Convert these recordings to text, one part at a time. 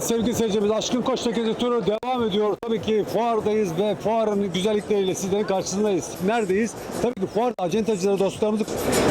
Evet sevgili seyircimiz Aşkın Koç Tekezi turu devam ediyor. Tabii ki fuardayız ve fuarın güzellikleriyle sizlerin karşısındayız. Neredeyiz? Tabii ki fuar acentacıları dostlarımızı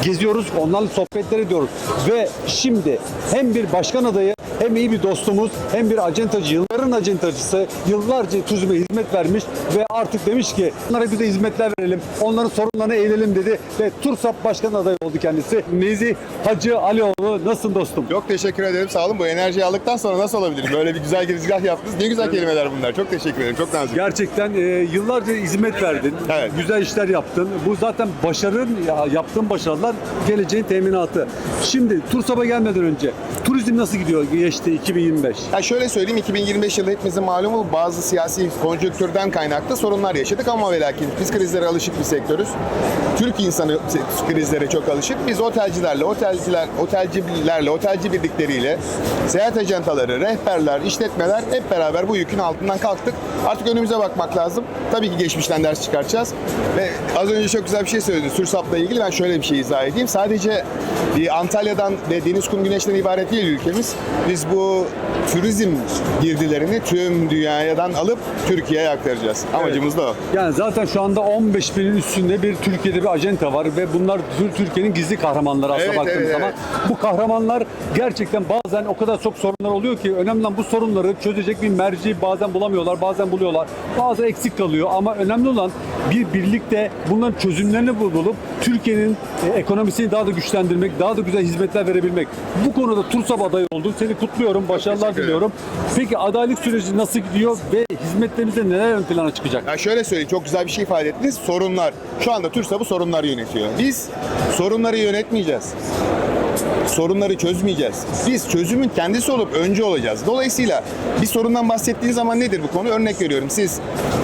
geziyoruz. Onlarla sohbetler ediyoruz. Ve şimdi hem bir başkan adayı hem iyi bir dostumuz hem bir acentacı, yılların acentacısı yıllarca turizme hizmet vermiş ve artık demiş ki onlara bir de hizmetler verelim. Onların sorunlarını eğilelim dedi ve Tursap Başkan adayı oldu kendisi. Nezih Hacı Alioğlu nasılsın dostum? Çok teşekkür ederim. Sağ olun. Bu enerjiyi aldıktan sonra nasıl olabilir? Böyle bir güzel girizgah yaptınız. Ne güzel kelimeler bunlar. Çok teşekkür ederim. Çok nazik. Gerçekten e, yıllarca hizmet verdin. Evet. Güzel işler yaptın. Bu zaten başarın, ya, yaptığın başarılar geleceğin teminatı. Şimdi Tursap'a gelmeden önce turizm nasıl gidiyor geçti 2025? Ya şöyle söyleyeyim 2025 yılı hepimizin malumu bazı siyasi konjonktürden kaynaklı sorunlar yaşadık ama ve lakin biz krizlere alışık bir sektörüz. Türk insanı krizlere çok alışık. Biz otelcilerle, otelciler, otelcilerle, otelci birlikleriyle, seyahat ajantaları, rehberler, işletmeler hep beraber bu yükün altından kalktık. Artık önümüze bakmak lazım. Tabii ki geçmişten ders çıkartacağız. Ve az önce çok güzel bir şey söyledin Sürsap'la ilgili. Ben şöyle bir şey izah edeyim. Sadece bir Antalya'dan ve deniz kum güneşten ibaret değil ülkemiz. Biz bu turizm girdilerini tüm dünyadan alıp Türkiye'ye aktaracağız. Amacımız da o. Yani zaten şu anda 15 binin üstünde bir Türkiye'de bir acenta var ve bunlar Tür- Türkiye'nin gizli kahramanları aslında Evet, baktığımız evet, zaman. Bu kahramanlar gerçekten bazen o kadar çok sorunlar oluyor ki önemli olan bu sorunları çözecek bir merci bazen bulamıyorlar, bazen buluyorlar. Bazı eksik kalıyor ama önemli olan bir birlikte bunların çözümlerini bul- bulup Türkiye'nin e, ekonomisini daha da güçlendirmek, daha da güzel hizmetler verebilmek. Bu konuda TURSAP adayı oldun. Seni kutluyorum, başarılar teşekkür ederim. diliyorum. Peki adaylık süreci nasıl gidiyor ve hizmetlerimizde neler ön plana çıkacak? Ya şöyle söyleyeyim, çok güzel bir şey ifade ettiniz. Sorunlar. Şu anda TÜRSAB'ı sorunlar yönetiyor. Biz sorunları yönetmeyeceğiz. Sorunları çözmeyeceğiz. Biz çözümün kendisi olup önce olacağız. Dolayısıyla bir sorundan bahsettiğiniz zaman nedir bu konu? Örnek veriyorum. Siz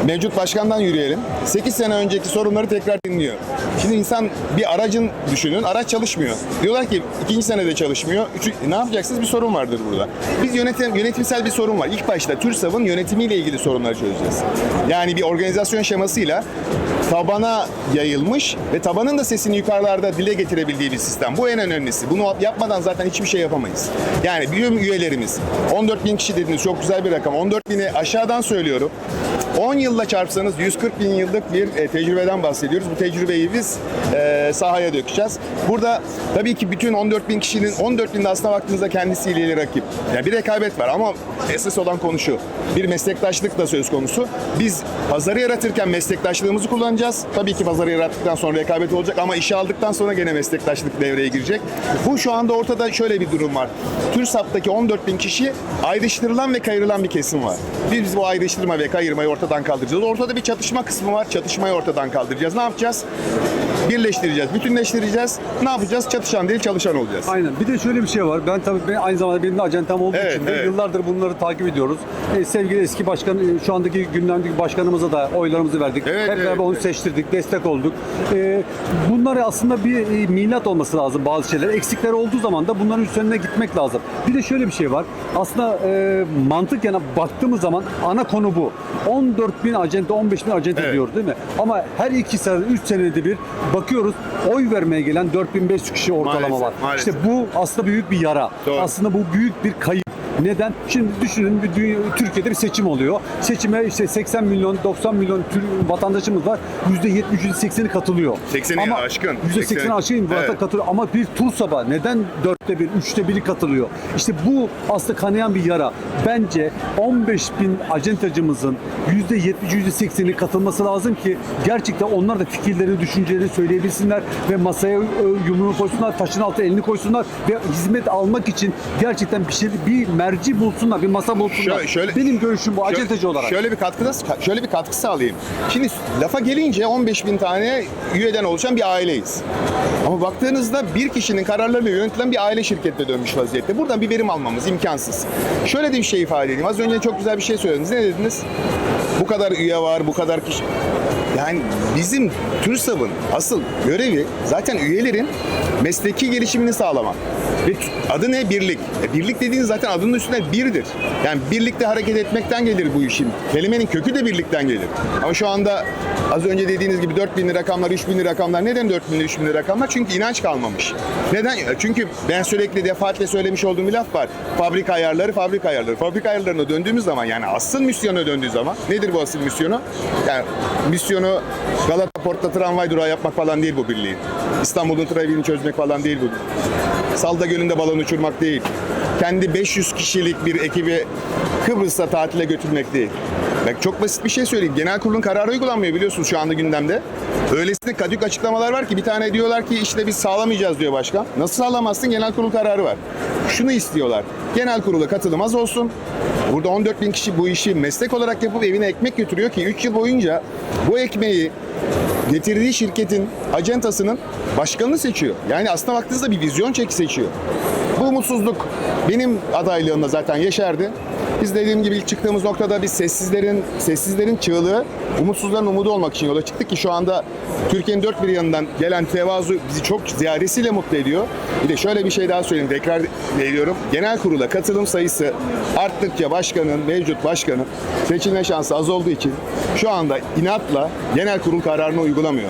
mevcut başkandan yürüyelim. 8 sene önceki sorunları tekrar dinliyor. Şimdi insan bir aracın düşünün. Araç çalışmıyor. Diyorlar ki ikinci senede çalışmıyor. Üçü, ne yapacaksınız? Bir sorun vardır burada. Biz yönetim, yönetimsel bir sorun var. İlk başta TÜRSAV'ın yönetimiyle ilgili sorunları çözeceğiz. Yani bir organizasyon şemasıyla tabana yayılmış ve tabanın da sesini yukarılarda dile getirebildiği bir sistem. Bu en önemlisi. Bunu yapmadan zaten hiçbir şey yapamayız. Yani bizim üyelerimiz 14 bin kişi dediniz çok güzel bir rakam. 14 bini aşağıdan söylüyorum. 10 yılla çarpsanız 140 bin yıllık bir e, tecrübeden bahsediyoruz. Bu tecrübeyi biz e, sahaya dökeceğiz. Burada tabii ki bütün 14 bin kişinin 14 bin de aslına baktığınızda kendisiyle rakip. Yani bir rekabet var ama esas olan konu şu. Bir meslektaşlık da söz konusu. Biz pazarı yaratırken meslektaşlığımızı kullanacağız. Tabii ki pazarı yarattıktan sonra rekabet olacak ama işe aldıktan sonra gene meslektaşlık devreye girecek. Bu şu anda ortada şöyle bir durum var. TÜRSAP'taki 14 bin kişi ayrıştırılan ve kayırılan bir kesim var. Biz bu ayrıştırma ve kayırmayı ortadan kaldıracağız. Ortada bir çatışma kısmı var. Çatışmayı ortadan kaldıracağız. Ne yapacağız? Birleştireceğiz, bütünleştireceğiz. Ne yapacağız? Çatışan değil, çalışan olacağız. Aynen. Bir de şöyle bir şey var. Ben tabii ben aynı zamanda benim de acentam olduğu Evet, için de evet. yıllardır bunları takip ediyoruz. E, sevgili eski başkan, e, şu andaki gündemdeki başkanımıza da oylarımızı verdik. Evet, Hep evet, beraber onu evet. seçtirdik, destek olduk. E, bunlar aslında bir e, milat olması lazım bazı şeyler. Eksikler olduğu zaman da bunların üzerine gitmek lazım. Bir de şöyle bir şey var. Aslında e, mantıken baktığımız zaman ana konu bu. 14 bin acente, 15 bin acente Evet. diyoruz değil mi? Ama her iki sene, 3 senede bir bakıyoruz oy vermeye gelen 4500 kişi ortalama Maalesef, var. maalesef. İşte bu aslında büyük bir yara. Doğru. Aslında bu büyük bir kayıp. Neden? Şimdi düşünün bir dünya- Türkiye'de bir seçim oluyor. Seçime işte 80 milyon 90 milyon vatandaşımız var. %70 %80'i katılıyor. 80'i Ama aşkın. %80'i 80'i aşkın Evet. katılıyor. Ama bir TURSAB'a neden dörtte bir, üçte biri katılıyor? İşte bu aslında kanayan bir yara. Bence 15 bin acentacımızın %70 %80'i katılması lazım ki gerçekten onlar da fikirlerini, düşüncelerini söyleyebilsinler ve masaya e, yumruğunu koysunlar, taşın altına elini koysunlar ve hizmet almak için gerçekten bir şey bir merci bulsunlar, bir masa bulsunlar. Şöyle- şöyle- Benim görüşüm bu Şöyle- acentacı olarak. Şöyle bir katkıda şöyle bir katkı sağlayayım. Şimdi lafa gelince 15 bin tane üyeden oluşan bir aileyiz. Ama baktığınızda bir kişinin kararlarıyla yönetilen bir aile şirkette dönmüş vaziyette. Buradan bir verim almamız imkansız. Şöyle de bir şey ifade edeyim. Az önce çok güzel bir şey söylediniz. Ne dediniz? Bu kadar üye var, bu kadar kişi. Yani bizim TÜRSAB'ın asıl görevi zaten üyelerin mesleki gelişimini sağlamak. Ve adı ne? Birlik. E, birlik dediğiniz zaten adının üstünde birdir. Yani birlikte hareket etmekten gelir bu işin. Kelimenin kökü de birlikten gelir. Ama şu anda az önce dediğiniz gibi 4000'li rakamlar, 3000'li rakamlar. Neden 4000'li, 3000'li rakamlar? Çünkü inanç kalmamış. Neden? E, Çünkü ben sürekli defaatle söylemiş olduğum bir laf var. Fabrika ayarları, fabrika ayarları. Fabrika ayarlarına döndüğümüz zaman yani asıl misyona döndüğü zaman nedir bu asıl misyonu? Yani misyonu Galata Port'ta tramvay durağı yapmak falan değil bu birliğin. İstanbul'un trafiğini çözmek falan değil bu. Salda Gölü'nde balon uçurmak değil. Kendi 500 kişilik bir ekibi Kıbrıs'a tatile götürmek değil. Bak çok basit bir şey söyleyeyim. Genel kurulun kararı uygulanmıyor biliyorsunuz şu anda gündemde. Öylesine kadük açıklamalar var ki bir tane diyorlar ki işte biz sağlamayacağız diyor başkan. Nasıl sağlamazsın? Genel kurul kararı var. Şunu istiyorlar. Genel kurula katılım az olsun. Burada 14 bin kişi bu işi meslek olarak yapıp evine ekmek götürüyor ki 3 yıl boyunca bu ekmeği getirdiği şirketin acentasının başkanını seçiyor. Yani aslında baktığınızda bir vizyon çeki seçiyor. Bu umutsuzluk benim adaylığımda zaten yeşerdi. Biz dediğim gibi ilk çıktığımız noktada biz sessizlerin sessizlerin çığlığı, umutsuzların umudu olmak için yola çıktık ki şu anda Türkiye'nin dört bir yanından gelen tevazu bizi çok ziyadesiyle mutlu ediyor. Bir de şöyle bir şey daha söyleyeyim, tekrar ediyorum. Genel kurula katılım sayısı arttıkça başkanın, mevcut başkanın seçilme şansı az olduğu için şu anda inatla genel kurul kararını uygulamıyor.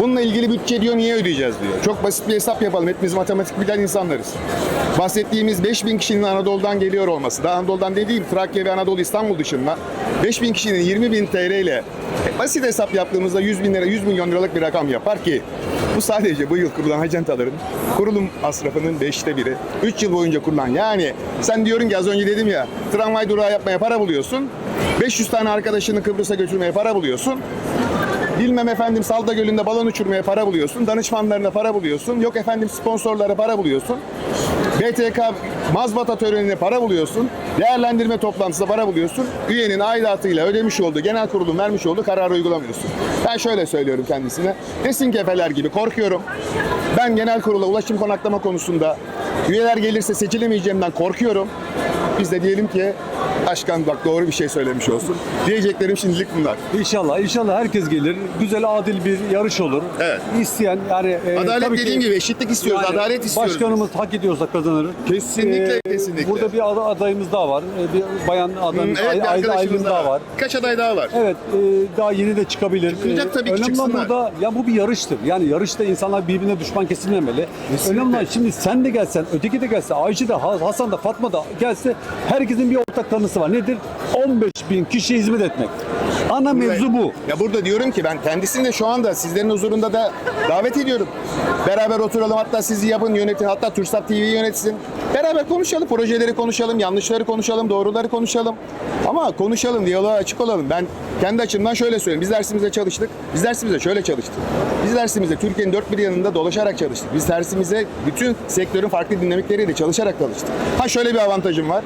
Bununla ilgili bütçe diyor niye ödeyeceğiz diyor. Çok basit bir hesap yapalım. Hepimiz matematik bilen insanlarız. Bahsettiğimiz 5000 kişinin Anadolu'dan geliyor olması. Daha Anadolu'dan dediğim Trakya ve Anadolu İstanbul dışında 5000 kişinin 20 bin TL ile basit hesap yaptığımızda 100 bin lira 100 milyon liralık bir rakam yapar ki bu sadece bu yıl kurulan acentaların kurulum masrafının beşte biri. 3 yıl boyunca kurulan. Yani sen diyorsun ki az önce dedim ya tramvay durağı yapmaya para buluyorsun. 500 tane arkadaşını Kıbrıs'a götürmeye para buluyorsun. Bilmem efendim Salda Gölü'nde balon uçurmaya para buluyorsun. Danışmanlarına para buluyorsun. Yok efendim sponsorlara para buluyorsun. BTK mazbata törenine para buluyorsun. Değerlendirme toplantısında para buluyorsun. Üyenin aidatıyla ödemiş olduğu, genel kurulun vermiş olduğu kararı uygulamıyorsun. Ben şöyle söylüyorum kendisine. Desin ki efeler gibi korkuyorum. Ben genel kurula ulaşım konaklama konusunda üyeler gelirse seçilemeyeceğimden korkuyorum. Biz de diyelim ki başkan bak doğru bir şey söylemiş olsun. Diyeceklerim şimdilik bunlar. İnşallah, inşallah herkes gelir. Güzel, adil bir yarış olur. Evet. İsteyen yani e, Adalet tabii ki- dediğim gibi eşitlik istiyoruz, Yani adalet istiyoruz. Başkanımız hak ediyorsa kazanır. Kesinlikle, kesinlikle. Burada bir ada- adayımız daha var. E, Bir bayan aday, Hmm, evet bir ay, Aylin daha daha var. Kaç aday daha var? Evet, e, daha yeni de çıkabilir. Çıkacak tabii ki, Önemli çıksınlar. burada, ya bu bir yarıştır. Yani yarışta insanlar birbirine düşman kesilmemeli. Kesinlikle. Önemli olan şimdi sen de gelsen, öteki de gelse, Ayşe de, Ha- Hasan da, Fatma da gelse herkesin bir ortak tanısı var. Nedir? 15 bin kişiye hizmet etmek. Ana mevzu bu. Ya burada diyorum ki ben kendisini de şu anda sizlerin huzurunda da davet ediyorum. Beraber oturalım hatta sizi yapın yönetin hatta Tursat TV'yi yönetsin. Beraber konuşalım, projeleri konuşalım, yanlışları konuşalım, doğruları konuşalım. Ama konuşalım, diyaloğa açık olalım. Ben kendi açımdan şöyle söyleyeyim. Biz dersimizde çalıştık. Biz dersimizde şöyle çalıştık. Biz dersimizde Türkiye'nin dört bir yanında dolaşarak çalıştık. Biz dersimize bütün sektörün farklı dinamikleriyle çalışarak çalıştık. Ha şöyle bir avantajım var.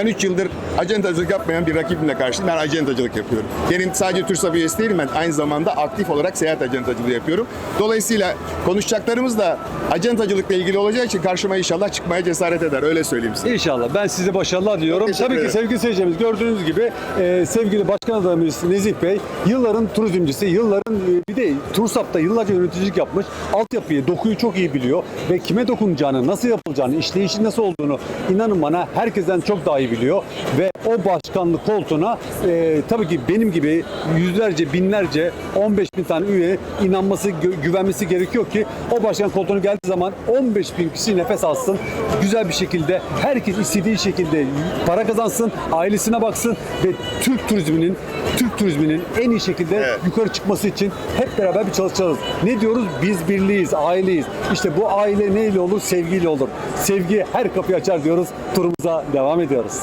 Ben 3 yıldır acentacılık yapmayan bir rakibimle karşıyım. Ben acentacılık yapıyorum. Benim sadece TÜRSAP üyesi değilim ben. Aynı zamanda aktif olarak seyahat acentacılığı yapıyorum. Dolayısıyla konuşacaklarımız da acentacılıkla ilgili olacağı için karşıma inşallah çıkmaya cesaret eder. Öyle söyleyeyim size. İnşallah. Ben size başarılar diliyorum. Teşekkür Tabii ki ederim. sevgili seyircilerimiz gördüğünüz gibi e, sevgili başkan adayımız Nezih Bey yılların turizmcisi, yılların e, bir de Tursap'ta yıllarca yöneticilik yapmış. Altyapıyı, dokuyu çok iyi biliyor ve kime dokunacağını, nasıl yapılacağını, işleyişin nasıl olduğunu inanın bana herkesten çok daha iyi biliyor ve o başkanlık koltuğuna e, tabii ki benim gibi yüzlerce, binlerce, 15 bin tane üye inanması, gü- güvenmesi gerekiyor ki o başkan koltuğuna geldiği zaman 15 bin kişi nefes alsın. Güzel bir şekilde herkes istediği şekilde para kazansın, ailesine baksın ve Türk turizminin Türk turizminin en iyi şekilde Evet. yukarı çıkması için hep beraber bir çalışacağız. Ne diyoruz? Biz birliğiz, aileyiz. İşte bu aile neyle olur? Sevgiyle olur. Sevgi her kapıyı açar diyoruz. Turumuza devam ediyoruz.